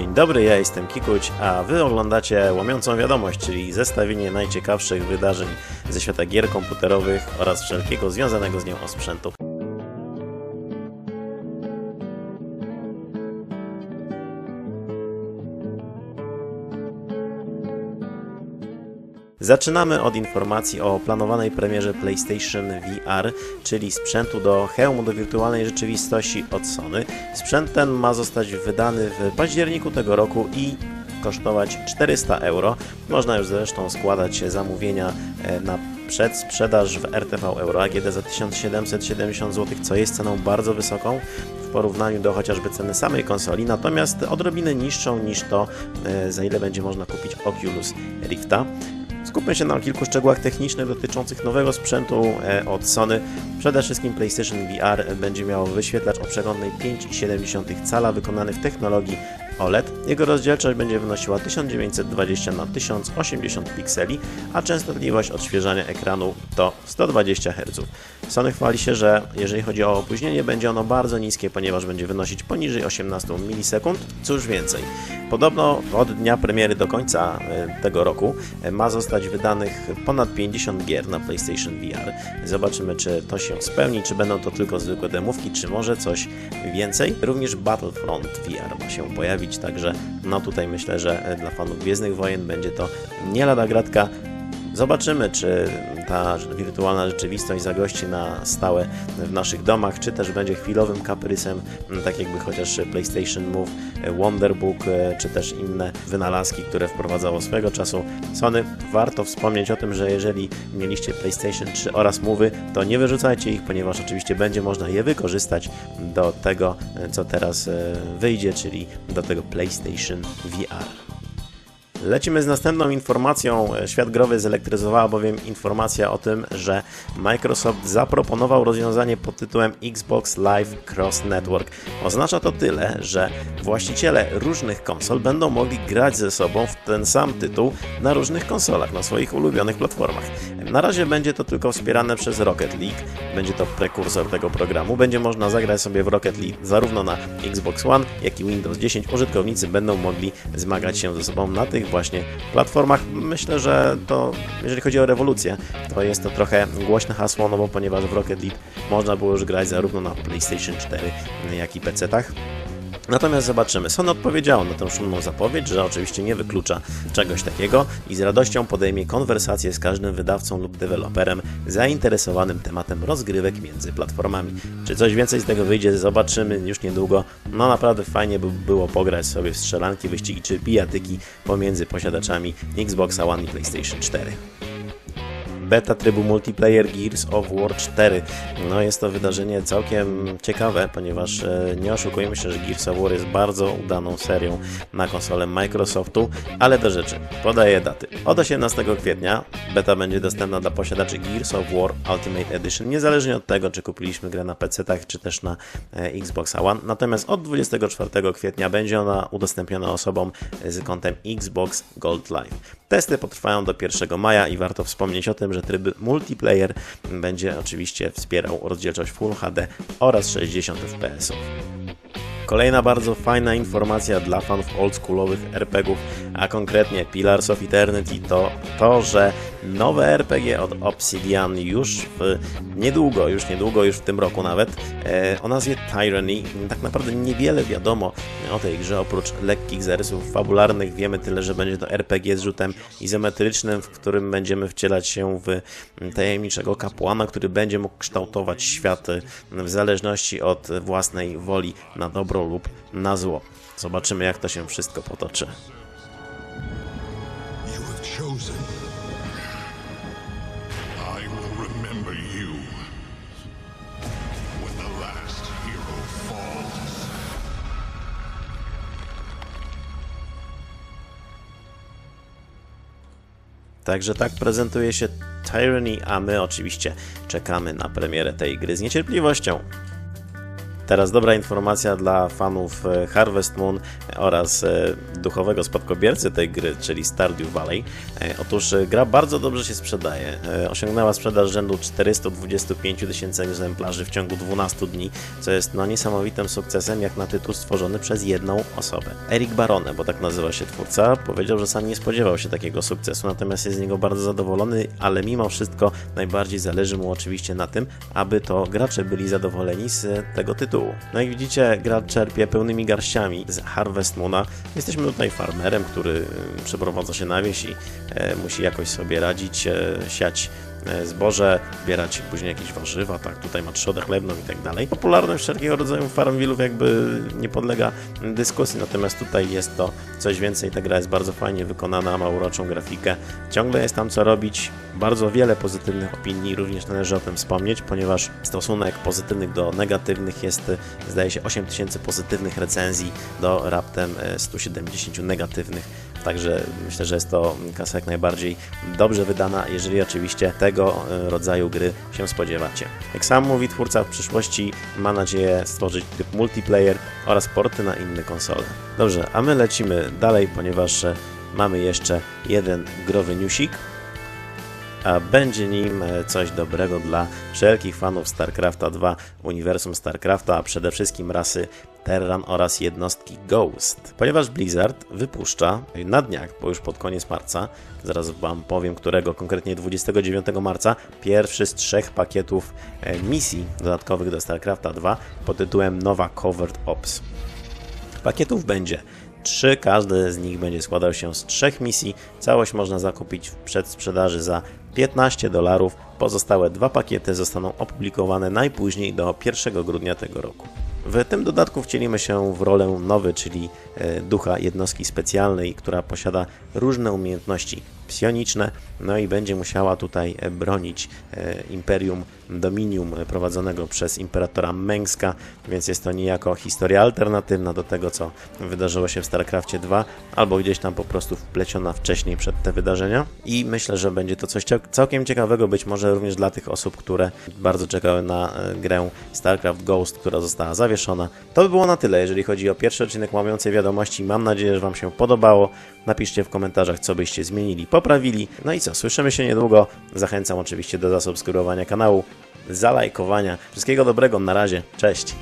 Dzień dobry, ja jestem Kikuć, a wy oglądacie Łomiącą Wiadomość, czyli zestawienie najciekawszych wydarzeń ze świata gier komputerowych oraz wszelkiego związanego z nią osprzętu. Zaczynamy od informacji o planowanej premierze PlayStation VR, czyli sprzętu do hełmu do wirtualnej rzeczywistości od Sony. Sprzęt ten ma zostać wydany w październiku tego roku i kosztować 400 euro. Można już zresztą składać zamówienia e, na przedsprzedaż w RTV Euro AGD za 1770 zł, co jest ceną bardzo wysoką w porównaniu do chociażby ceny samej konsoli, natomiast odrobinę niższą niż to, e, za ile będzie można kupić Oculus Rifta. Skupmy się na kilku szczegółach technicznych dotyczących nowego sprzętu e, od Sony. Przede wszystkim PlayStation VR będzie miało wyświetlacz o przeglądnej 5,7 cala wykonany w technologii OLED. Jego rozdzielczość będzie wynosiła 1920 na 1080 pikseli, a częstotliwość odświeżania ekranu to 120 Hz. Sony chwali się, że jeżeli chodzi o opóźnienie, będzie ono bardzo niskie, ponieważ będzie wynosić poniżej 18 milisekund. Cóż więcej, podobno od dnia premiery do końca e, tego roku e, ma zostać wydanych ponad 50 gier na PlayStation VR. Zobaczymy, czy to się spełni, czy będą to tylko zwykłe demówki, czy może coś więcej. Również Battlefront VR ma się pojawić, także no tutaj myślę, że e, dla fanów Gwiezdnych Wojen będzie to nie lada gratka. Zobaczymy, czy ta wirtualna rzeczywistość zagości na stałe w naszych domach, czy też będzie chwilowym kaprysem, tak jakby chociaż PlayStation Move, Wonderbook, czy też inne wynalazki, które wprowadzało swego czasu Sony. Warto wspomnieć o tym, że jeżeli mieliście PlayStation 3 oraz Move'y, to nie wyrzucajcie ich, ponieważ oczywiście będzie można je wykorzystać do tego, co teraz e, wyjdzie, czyli do tego PlayStation VR. Lecimy z następną informacją. Świat growy zelektryzowała bowiem informacja o tym, że Microsoft zaproponował rozwiązanie pod tytułem Xbox Live Cross Network. Oznacza to tyle, że właściciele różnych konsol będą mogli grać ze sobą w ten sam tytuł na różnych konsolach, na swoich ulubionych platformach. Na razie będzie to tylko wspierane przez Rocket League, będzie to prekursor tego programu. Będzie można zagrać sobie w Rocket League zarówno na Xbox One, jak i Windows 10. Użytkownicy będą mogli zmagać się ze sobą na tych właśnie platformach. Myślę, że to, jeżeli chodzi o rewolucję, to jest to trochę głośne hasło, no bo ponieważ w Rocket League można było już grać zarówno na PlayStation 4, jak i PC-tach. Natomiast zobaczymy. Sony odpowiedziało na tę szumną zapowiedź, że oczywiście nie wyklucza czegoś takiego i z radością podejmie konwersację z każdym wydawcą lub deweloperem zainteresowanym tematem rozgrywek między platformami. Czy coś więcej z tego wyjdzie, zobaczymy już niedługo. No naprawdę fajnie by było pograć sobie w strzelanki, wyścigi czy bijatyki pomiędzy posiadaczami Xboxa One i PlayStation 4 beta trybu multiplayer Gears of War 4. No jest to wydarzenie całkiem ciekawe, ponieważ e, nie oszukujmy się, że Gears of War jest bardzo udaną serią na konsolę Microsoftu, ale do rzeczy. Podaję daty. Od 18 kwietnia beta będzie dostępna dla posiadaczy Gears of War Ultimate Edition, niezależnie od tego, czy kupiliśmy grę na PC-tach, czy też na e, Xbox One. Natomiast od 24 kwietnia będzie ona udostępniona osobom z kontem Xbox Gold Live. Testy potrwają do 1 maja i warto wspomnieć o tym, że tryb multiplayer będzie oczywiście wspierał rozdzielczość Full HD oraz 60 fps. Kolejna bardzo fajna informacja dla fanów oldschoolowych RPGów, a konkretnie Pillars of Eternity, to to, że nowe RPG od Obsidian już w, niedługo, już niedługo, już w tym roku nawet, e, o nazwie Tyranny. Tak naprawdę niewiele wiadomo o tej grze, oprócz lekkich zarysów fabularnych. Wiemy tyle, że będzie to RPG z rzutem izometrycznym, w którym będziemy wcielać się w tajemniczego kapłana, który będzie mógł kształtować świat w zależności od własnej woli na dobro lub na zło. Zobaczymy, jak to się wszystko potoczy. You have chosen. Także tak prezentuje się Tyranny, a my oczywiście czekamy na premierę tej gry z niecierpliwością. Teraz dobra informacja dla fanów e, Harvest Moon oraz e, duchowego spadkobiercy tej gry, czyli Stardew Valley. E, Otóż gra bardzo dobrze się sprzedaje. Osiągnęła sprzedaż rzędu 425 tysięcy egzemplarzy w ciągu 12 dni, co jest no niesamowitym sukcesem jak na tytuł stworzony przez jedną osobę. Eric Barone, bo tak nazywa się twórca, powiedział, że sam nie spodziewał się takiego sukcesu, natomiast jest z niego bardzo zadowolony, ale mimo wszystko najbardziej zależy mu oczywiście na tym, aby to gracze byli zadowoleni z tego tytułu. No i widzicie, gra czerpie pełnymi garściami z Harvest Moona. Jesteśmy tutaj farmerem, który y, przeprowadza się na wieś i e, musi jakoś sobie radzić, e, siać zboże, zbierać później jakieś warzywa, tak, tutaj ma trzodę chlebną i tak dalej. Popularność wszelkiego rodzaju farmwillów jakby nie podlega dyskusji, natomiast tutaj jest to coś więcej, ta gra jest bardzo fajnie wykonana, ma uroczą grafikę, ciągle jest tam co robić, bardzo wiele pozytywnych opinii, również należy o tym wspomnieć, ponieważ stosunek pozytywnych do negatywnych jest, e, zdaje się, 8000 pozytywnych recenzji do raptem e, 170 negatywnych. Także myślę, że jest to kasa jak najbardziej dobrze wydana, jeżeli oczywiście tego e, rodzaju gry się spodziewacie. Jak sam mówi twórca, w przyszłości ma nadzieję stworzyć tryb multiplayer oraz porty na inne konsole. Dobrze, a my lecimy dalej, ponieważ e, mamy jeszcze jeden growy newsik, a będzie nim e, coś dobrego dla wszelkich fanów StarCrafta 2, uniwersum StarCrafta, a przede wszystkim rasy Terran oraz jednostki Ghost. Ponieważ Blizzard wypuszcza na dniach, bo już pod koniec marca, zaraz Wam powiem którego, konkretnie 29 marca, pierwszy z trzech pakietów e, misji dodatkowych do StarCrafta 2 pod tytułem Nowa Covert Ops. Pakietów będzie trzy, każdy z nich będzie składał się z trzech misji. Całość można zakupić w przedsprzedaży za 15 dolarów. Pozostałe dwa pakiety zostaną opublikowane najpóźniej do 1 grudnia tego roku. W tym dodatku wcielimy się w rolę nowy, czyli e, ducha jednostki specjalnej, która posiada różne umiejętności psioniczne, no i będzie musiała tutaj e, bronić e, Imperium Dominium prowadzonego przez imperatora Mengska, więc jest to niejako historia alternatywna do tego, co wydarzyło się w StarCraftie 2, albo gdzieś tam po prostu wpleciona wcześniej przed te wydarzenia. I myślę, że będzie to coś całkiem ciekawego, być może również dla tych osób, które bardzo czekały na e, grę StarCraft Ghost, która została zawieszona. To by było na tyle, jeżeli chodzi o pierwszy odcinek łamiącej wiadomości. Mam nadzieję, że Wam się podobało. Napiszcie w komentarzach, co byście zmienili, poprawili. No i co, słyszymy się niedługo. Zachęcam oczywiście do zasubskrybowania kanału, zalajkowania. Wszystkiego dobrego, na razie, cześć!